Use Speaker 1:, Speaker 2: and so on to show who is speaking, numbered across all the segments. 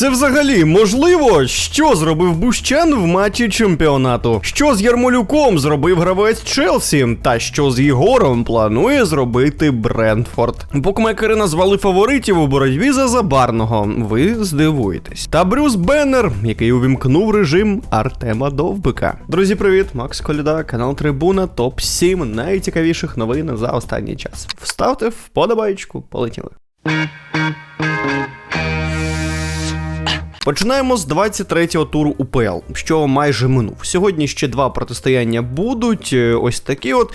Speaker 1: Це взагалі можливо, що зробив Бущан в матчі чемпіонату? Що з Ярмолюком зробив гравець Челсі? Та що з Єгором планує зробити Брентфорд? Букмекери назвали фаворитів у боротьбі за забарного. Ви здивуєтесь. Та Брюс Беннер, який увімкнув режим Артема Довбика. Друзі, привіт, Макс Коляда, канал Трибуна, топ 7 найцікавіших новин за останній час. Вставте вподобайку, полетіли. Починаємо з 23-го туру УПЛ, що майже минув. Сьогодні ще два протистояння будуть. Е, Ось такі от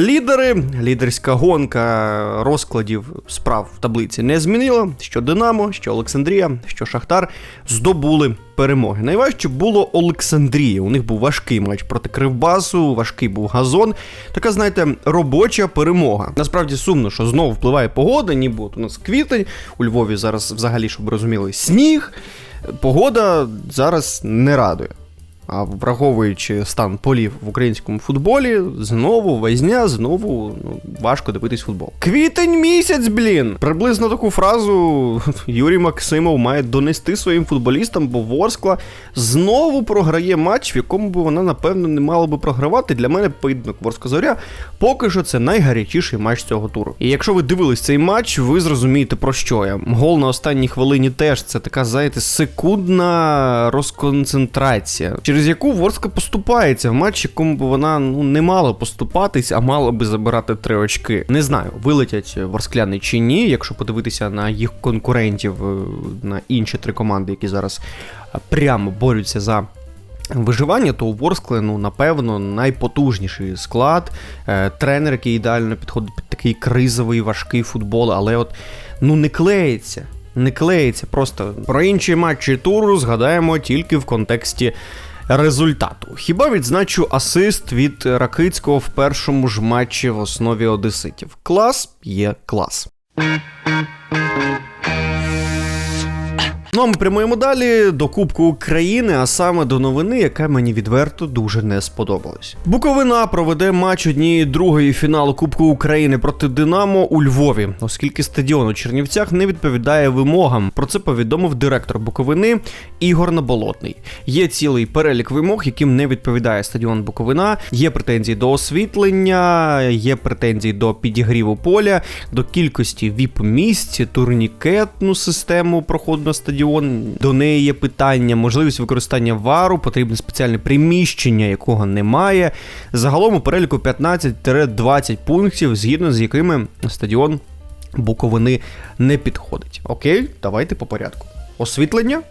Speaker 1: лідери. Лідерська гонка розкладів справ в таблиці не змінила. Що Динамо, що Олександрія, що Шахтар здобули перемоги. Найважче було Олександрія. У них був важкий матч проти Кривбасу, важкий був газон. Така, знаєте, робоча перемога. Насправді сумно, що знову впливає погода, ніби от у нас квітень. У Львові зараз, взагалі, щоб розуміли, сніг. Погода зараз не радує. А враховуючи стан полів в українському футболі, знову везня, знову ну, важко дивитись футбол. Квітень місяць, блін! Приблизно таку фразу Юрій Максимов має донести своїм футболістам, бо Ворскла знову програє матч, в якому би вона, напевно, не мала би програвати. Для мене поєдинок Ворска Зоря поки що це найгарячіший матч цього туру. І якщо ви дивились цей матч, ви зрозумієте про що я. Гол на останній хвилині теж це така, знаєте, секундна розконцентрація, через яку Ворска поступається в матчі, якому б вона ну не мала поступатись, а мала би забирати три очки. Не знаю, вилетять ворскляни чи ні. Якщо подивитися на їх конкурентів, е, на інші три команди, які зараз е, прямо борються за. Виживання, то у Ворскли, ну, напевно, найпотужніший склад. Е, тренер, який ідеально підходить під такий кризовий, важкий футбол, але от ну не клеїться. Не клеїться. Просто про інші матчі туру згадаємо тільки в контексті результату. Хіба відзначу асист від Ракицького в першому ж матчі в основі одеситів. Клас є клас. Ну а ми прямуємо далі до Кубку України, а саме до новини, яка мені відверто дуже не сподобалась. Буковина проведе матч однієї другої фіналу Кубку України проти Динамо у Львові, оскільки стадіон у Чернівцях не відповідає вимогам. Про це повідомив директор Буковини Ігор Наболотний. Є цілий перелік вимог, яким не відповідає стадіон Буковина. Є претензії до освітлення, є претензії до підігріву поля, до кількості віп-місць, турнікетну систему проходу на стадіон. До неї є питання, можливість використання вару, потрібне спеціальне приміщення, якого немає. Загалом у переліку 15-20 пунктів, згідно з якими стадіон Буковини не підходить. Окей, давайте по порядку. Освітлення.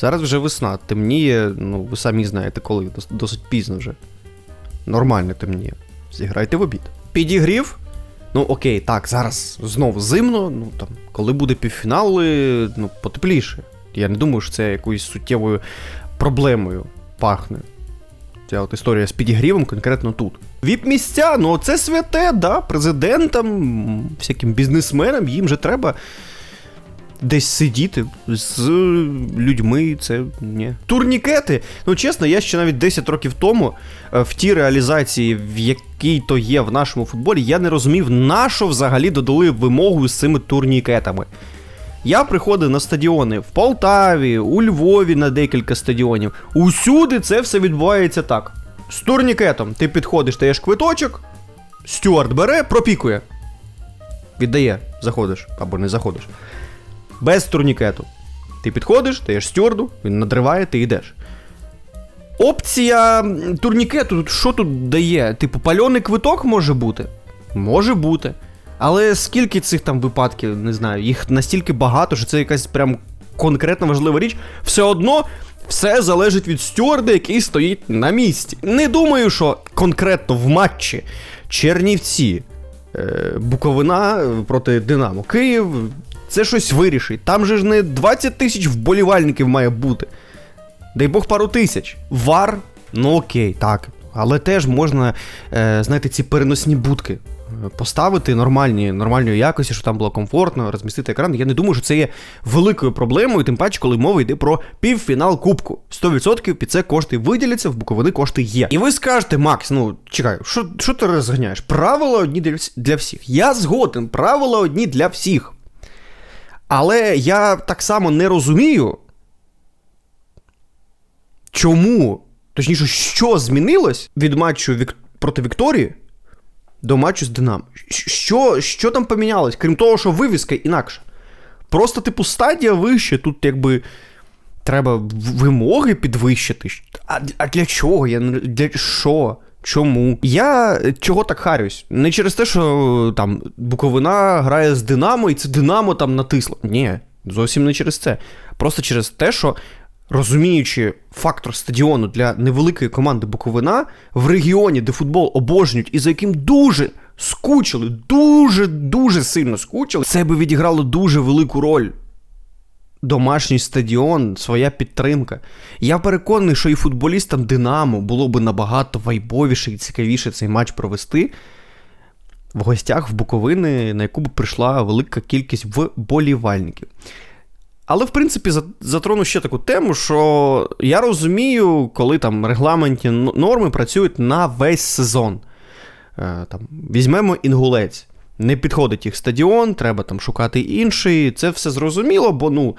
Speaker 1: Зараз вже весна, темніє, ну ви самі знаєте, коли досить пізно вже. Нормально темніє. Зіграйте в обід. Підігрів. Ну окей, так, зараз знову зимно, ну там, коли буде півфінали, ну, потепліше. Я не думаю, що це якоюсь суттєвою проблемою пахне. Ця от історія з підігрівом конкретно тут. Віп-місця, ну це святе, да, президентам, всяким бізнесменам, їм же треба десь сидіти з людьми, це ні. Турнікети. Ну чесно, я ще навіть 10 років тому е, в тій реалізації, в якій то є в нашому футболі, я не розумів, на що взагалі додали вимогу з цими турнікетами. Я приходив на стадіони в Полтаві, у Львові на декілька стадіонів. Усюди це все відбувається так. З турнікетом ти підходиш, даєш квиточок, стюард бере, пропікує. Віддає, заходиш або не заходиш. Без турнікету. Ти підходиш, даєш стюарду, він надриває, ти йдеш. Опція турнікету, що тут дає? Типу, пальоний квиток може бути? Може бути. Але скільки цих там випадків, не знаю, їх настільки багато, що це якась прям конкретно важлива річ. Все одно все залежить від стюарда, який стоїть на місці. Не думаю, що конкретно в матчі Чернівці, е, Буковина е, проти Динамо, Київ. Це щось вирішить. Там же ж не 20 тисяч вболівальників має бути. Дай Бог пару тисяч. Вар, ну окей, так. Але теж можна, е, знаєте, ці переносні будки е, поставити нормальні, нормальної якості, щоб там було комфортно, розмістити екран. Я не думаю, що це є великою проблемою, тим паче, коли мова йде про півфінал Кубку. 100% під це кошти виділяться, в Буковини кошти є. І ви скажете, Макс, ну чекай, що, що ти розганяєш? Правила одні для всіх. Я згоден, правила одні для всіх. Але я так само не розумію, чому, точніше, що змінилось від матчу Вік... проти Вікторії до матчу з Динамо. Що, що там помінялось, крім того, що вивіска інакша. Просто, типу, стадія вище, тут якби треба вимоги підвищити. А, а для чого? Я для що? Чому? Я е, чого так харюсь? Не через те, що там Буковина грає з Динамо, і це Динамо там натисло. Ні, зовсім не через це. Просто через те, що розуміючи фактор стадіону для невеликої команди Буковина в регіоні, де футбол обожнюють і за яким дуже скучили, дуже дуже сильно скучили, це би відіграло дуже велику роль домашній стадіон, своя підтримка. Я переконаний, що і футболістам Динамо було би набагато вайбовіше і цікавіше цей матч провести в гостях в Буковини, на яку б прийшла велика кількість вболівальників. Але, в принципі, за- затрону ще таку тему, що я розумію, коли там регламентні норми працюють на весь сезон. Е, Там, візьмемо інгулець. Не підходить їх стадіон, треба там шукати інший. Це все зрозуміло, бо ну.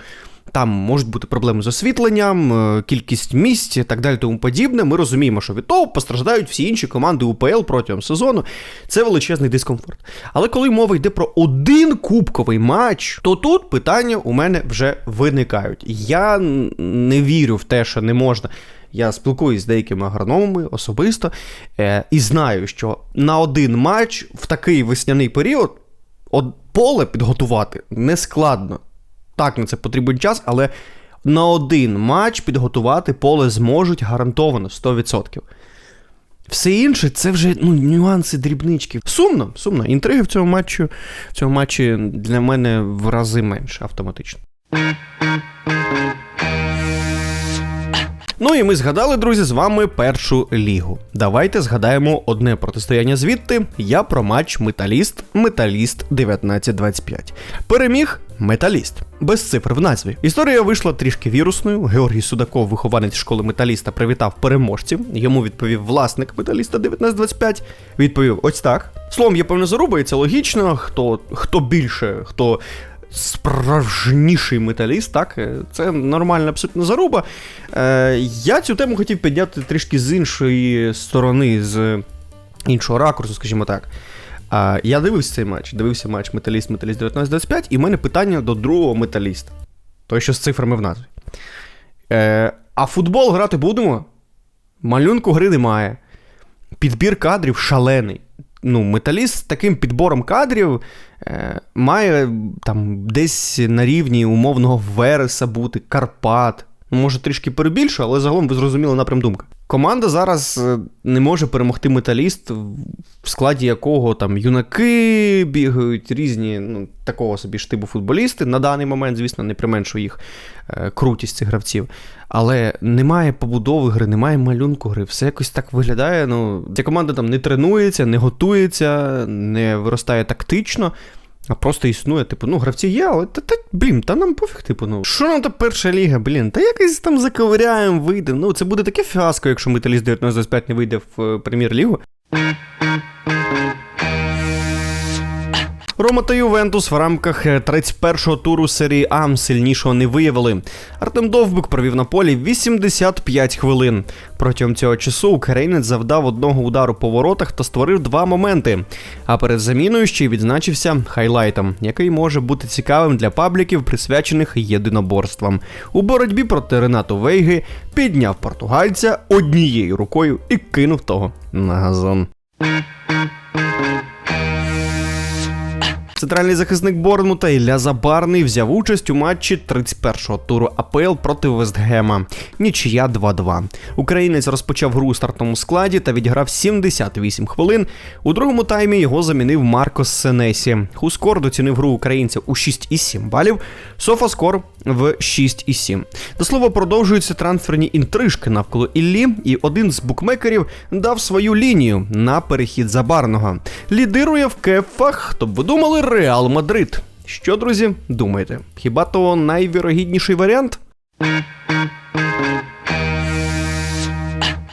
Speaker 1: Там можуть бути проблеми з освітленням, е, кількість місць і так далі, тому подібне. Ми розуміємо, що від того постраждають всі інші команди УПЛ протягом сезону. Це величезний дискомфорт. Але коли мова йде про один кубковий матч, то тут питання у мене вже виникають. Я не вірю в те, що не можна. Я спілкуюсь з деякими агрономами особисто е, і знаю, що на один матч в такий весняний період поле підготувати не складно. Так, на це потрібен час, але на один матч підготувати поле зможуть гарантовано 100%. Все інше це вже ну, нюанси, дрібнички. Сумно, сумно. Інтриги в цьому матчі, в цьому матчі для мене в рази менше автоматично. Ну і ми згадали, друзі, з вами першу лігу. Давайте згадаємо одне протистояння звідти. Я про матч Металіст Металіст 1925. Переміг Металіст. Без цифр в назві. Історія вийшла трішки вірусною. Георгій Судаков, вихованець школи металіста, привітав переможців. Йому відповів власник металіста 1925. Відповів: ось так. Словом, є певна заруба, і це логічно. Хто, хто більше, хто справжніший металіст, так, е, це нормальна абсолютно заруба. Е, я цю тему хотів підняти трішки з іншої сторони, з іншого ракурсу, скажімо так. А, я дивився цей матч, дивився матч Металіст Металіст 1925, і в мене питання до другого металіста. Той, що з цифрами в назві. Е, а футбол грати будемо? Малюнку гри немає. Підбір кадрів шалений. Ну, металіст з таким підбором кадрів е, має там десь на рівні умовного Вереса бути, Карпат. Ну, Може, трішки перебільшу, але загалом ви зрозуміли напрям думки. Команда зараз е, не може перемогти металіст, в складі якого там юнаки бігають, різні, ну, такого собі штибу футболісти. На даний момент, звісно, не применшує їх е, крутість цих гравців. Але немає побудови гри, немає малюнку гри. Все якось так виглядає. Ну, ця команда там не тренується, не готується, не виростає тактично. А просто існує, типу, ну, гравці є, але та, та блін, та нам пофіг, типу, ну. Що нам та перша ліга, блін, та якось там заковиряємо, вийде. Ну, це буде таке фіаско, якщо металіст 1925 не вийде в е, прем'єр-лігу. Рома та Ювентус в рамках е, 31-го туру серії А сильнішого не виявили. Артем Довбик провів на полі 85 хвилин. Протягом цього часу українець завдав одного удару по воротах та створив два моменти. А перед заміною ще й відзначився хайлайтом, який може бути цікавим для пабліків, присвячених єдиноборствам. У боротьбі проти Ренату Вейги підняв португальця однією рукою і кинув того на газон. Центральний захисник Борнмута Ілля Забарний взяв участь у матчі 31-го туру АПЛ проти Вестгема. Нічия 2-2. Українець розпочав гру у стартовому складі та відіграв 78 хвилин. У другому таймі його замінив Маркос Сенесі. Хускор доцінив гру українця у 6,7 балів. Софаскор в 6,7. До слова, продовжуються трансферні інтрижки навколо Іллі, і один з букмекерів дав свою лінію на перехід Забарного. Лідирує в кефах, хто б ви думали, Реал Мадрид. Що, друзі, думаєте? Хіба то найвірогідніший варіант?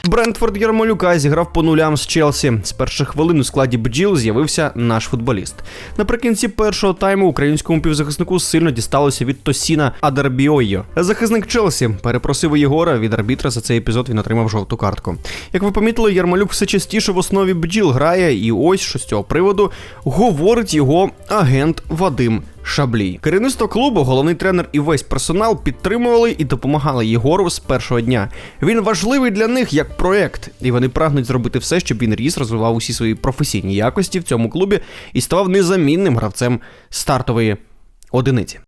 Speaker 1: Брентфорд Ярмолюка зіграв по нулям з Челсі. З перших хвилин у складі бджіл з'явився наш футболіст. Наприкінці першого тайму українському півзахиснику сильно дісталося від Тосіна Адарбіойо. Захисник Челсі перепросив Єгора від арбітра за цей епізод. Він отримав жовту картку. Як ви помітили, Ярмолюк все частіше в основі бджіл грає, і ось що з цього приводу говорить його агент Вадим. Шаблій. Керівництво клубу, головний тренер і весь персонал підтримували і допомагали Єгору з першого дня. Він важливий для них як проект, і вони прагнуть зробити все, щоб він ріс, розвивав усі свої професійні якості в цьому клубі і ставав незамінним гравцем стартової одиниці.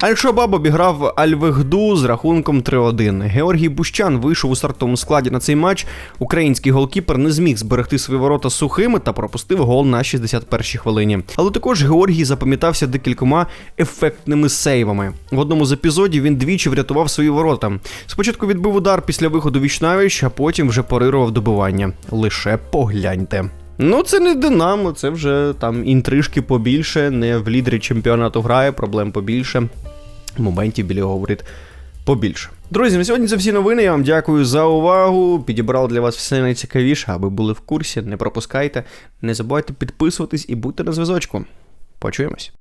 Speaker 1: Аль-Шабаб обіграв Аль-Вегду з рахунком 3-1. Георгій Бущан вийшов у стартовому складі на цей матч. Український голкіпер не зміг зберегти свої ворота сухими та пропустив гол на 61-й хвилині. Але також Георгій запам'ятався декількома ефектними сейвами. В одному з епізодів він двічі врятував свої ворота. Спочатку відбив удар після виходу вічнавіч, а потім вже парирував добивання. Лише погляньте. Ну, це не Динамо, це вже там інтрижки побільше, не в лідері чемпіонату грає, проблем побільше. Моментів біля його воріт побільше. Друзі, на сьогодні це всі новини. Я вам дякую за увагу. Підібрав для вас все найцікавіше, аби були в курсі. Не пропускайте, не забувайте підписуватись і будьте на зв'язочку. Почуємось.